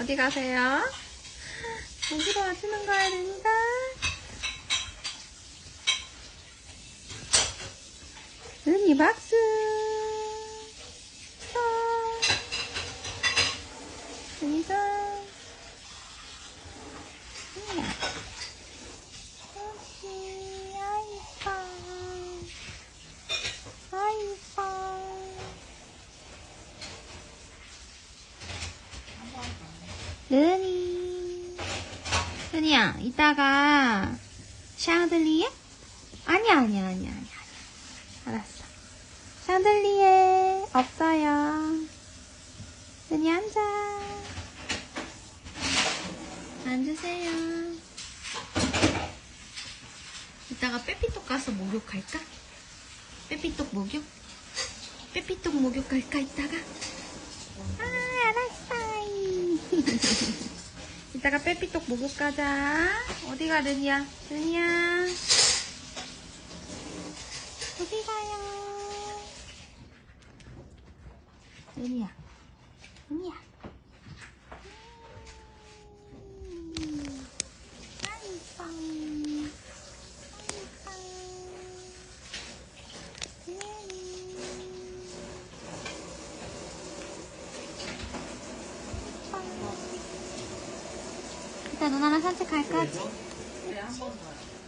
어디 가세요? 어디로 와주는 거야, 르니가? 르니 박수! 아, 르니가. 르니야. 여기, 아이뻐. 아이뻐. 르니. 르니야, 이따가 샹들리에? 아니야, 아니야, 아니야, 아니야. 알았어. 샹들리에 없어요. 르니 앉아. 앉으세요. 이따가 빼삐똑 가서 목욕할까? 빼삐똑 목욕? 빼삐똑 목욕할까, 이따가? 아, 알았어. 이따가 빼삐똑 목욕 가자. 어디 가, 르니야? 르니야. 어디 가요? 르니야. 르니야. 음, 아이뻐. 아이뻐. 르니. 이따 누나랑 산책 갈 거지? 산책 갈 거야.